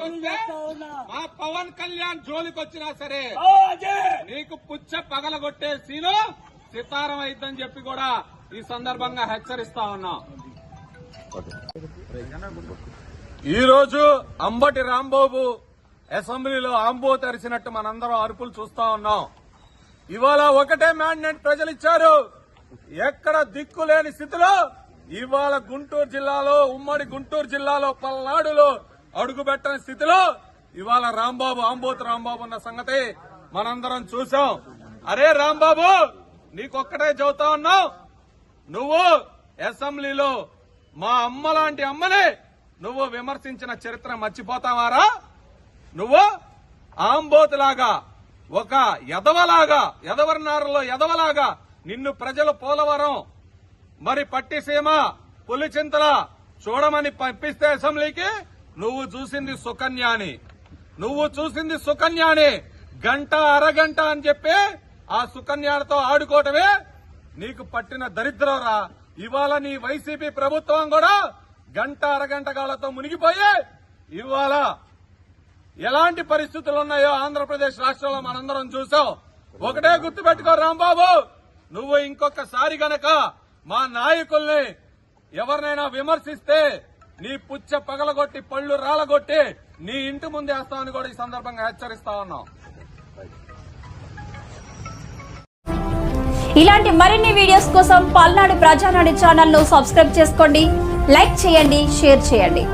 వస్తే మా పవన్ కళ్యాణ్ జోలికి వచ్చినా సరే నీకు పుచ్చ పగలగొట్టే సీను సితారం అయిద్దని చెప్పి కూడా ఈ సందర్భంగా హెచ్చరిస్తా ఉన్నాం. ఈ రోజు అంబటి రాంబాబు అసెంబ్లీలో ఆంబో తెరిచినట్టు మనందరం అరుపులు చూస్తా ఉన్నాం. ఇవాళ ఒకటే మ్యాండేట్ ప్రజలు ఇచ్చారు ఎక్కడ దిక్కు లేని స్థితిలో ఇవాళ గుంటూరు జిల్లాలో ఉమ్మడి గుంటూరు జిల్లాలో పల్నాడులో అడుగుపెట్టని స్థితిలో ఇవాళ రాంబాబు ఆంబోత్ రాంబాబు ఉన్న సంగతి మనందరం చూసాం అరే రాంబాబు నీకొక్కటే చదువుతా ఉన్నావు నువ్వు అసెంబ్లీలో మా అమ్మ లాంటి అమ్మని నువ్వు విమర్శించిన చరిత్ర మర్చిపోతావారా? నువ్వు ఆంబోతులాగా ఒక ఎదవలాగా ఎదవరినారులో ఎదవలాగా నిన్ను ప్రజలు పోలవరం మరి పట్టిసీమ పులిచింతల చూడమని పంపిస్తే అసెంబ్లీకి నువ్వు చూసింది సుకన్యాని. నువ్వు చూసింది సుకన్యాని. గంట అరగంట అని చెప్పి ఆ సుకన్యాలతో ఆడుకోవటమే నీకు పట్టిన దరిద్రంరా. ఇవాళ నీ వైసీపీ ప్రభుత్వం కూడా గంట అరగంట కాలతో మునిగిపోయి. ఇవాళ ఎలాంటి పరిస్థితులు ఉన్నాయో ఆంధ్రప్రదేశ్ రాష్ట్రంలో మనందరం చూసాం ఒకటే గుర్తుపెట్టుకో రాంబాబు నువ్వు ఇంకొకసారి గనక మా నాయకుల్ని ఎవరినైనా విమర్శిస్తే నీ పుచ్చ పగలగొట్టి పళ్ళు రాలగొట్టి నీ ఇంటి ముందు వేస్తామని కూడా ఈ సందర్భంగా హెచ్చరిస్తా ఉన్నాం. ఇలాంటి మరిన్ని వీడియోస్ కోసం పల్నాడు ప్రజానాడు ఛానల్ను సబ్స్క్రైబ్ చేసుకోండి లైక్ చేయండి షేర్ చేయండి.